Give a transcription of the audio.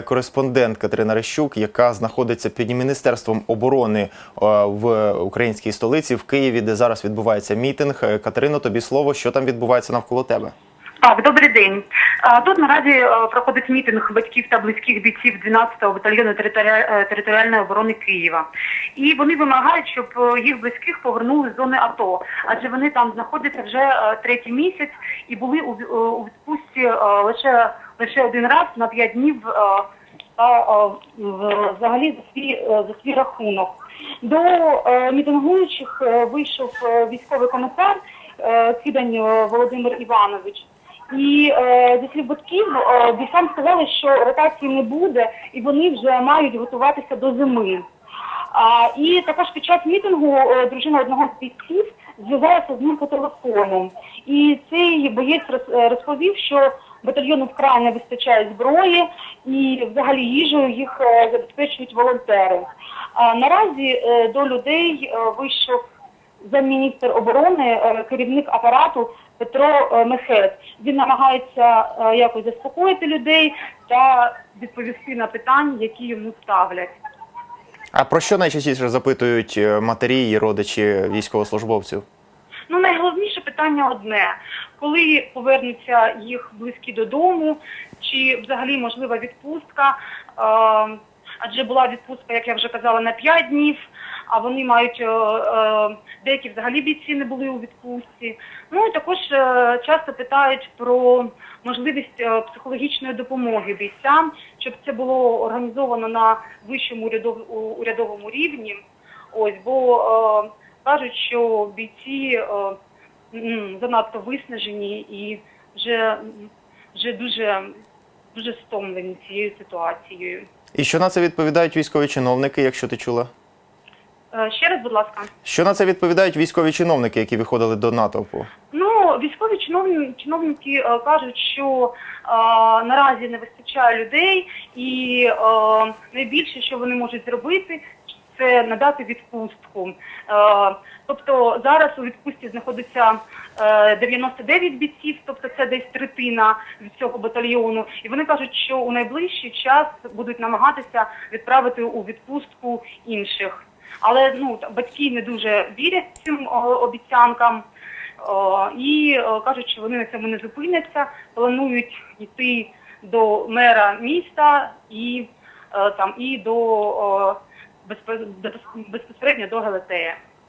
Кореспондент Катерина Рещук, яка знаходиться під міністерством оборони е, в українській столиці в Києві, де зараз відбувається мітинг. Е, Катерино, тобі слово, що там відбувається навколо тебе? Так, добрий день. Тут наразі е, проходить мітинг батьків та близьких бійців 12-го батальйону територіальної оборони Києва. І вони вимагають, щоб їх близьких повернули з зони АТО, адже вони там знаходяться вже третій місяць і були у, ві- відпустці лише лише один раз на п'ять днів е, та е, взагалі за свій е, за свій рахунок. До мітингуючих вийшов військовий комісар Кидань е, Володимир Іванович. І зі слів батьків бійцям сказали, що ротації не буде, і вони вже мають готуватися до зими. А, і також під час мітингу дружина одного з бійців зв'язалася з ним по телефону. І цей боєць роз- розповів, що батальйону вкрай не вистачає зброї і взагалі їжею їх е, забезпечують волонтери. Наразі е, до людей е, вийшов замміністр оборони, керівник апарату Петро Мехет. Він намагається якось заспокоїти людей та відповісти на питання, які йому ставлять. А про що найчастіше запитують матері і родичі військовослужбовців? Питання одне: коли повернуться їх близькі додому, чи взагалі можлива відпустка? Е, адже була відпустка, як я вже казала, на 5 днів, а вони мають е, е, деякі взагалі бійці не були у відпустці. Ну і також часто питають про можливість психологічної допомоги бійцям, щоб це було організовано на вищому урядов- урядовому рівні. Ось, бо кажуть, що бійці занадто виснажені і вже, вже дуже, дуже стомлені цією ситуацією. І що на це відповідають військові чиновники, якщо ти чула? Е, Ще раз, будь ласка. Що на це відповідають військові чиновники, які виходили до натовпу? Ну, військові чиновники, чиновники е, кажуть, що е, наразі не вистачає людей, і е, найбільше, що вони можуть зробити, це надати відпустку. Е, тобто зараз у відпустці знаходиться е, 99 бійців, тобто це десь третина від цього батальйону. І вони кажуть, що у найближчий час будуть намагатися відправити у відпустку інших. Але ну батьки не дуже вірять цим обіцянкам. І кажуть, що вони на цьому не зупиняться, планують йти до мера міста і е, там і до безпосередньо до Галатея.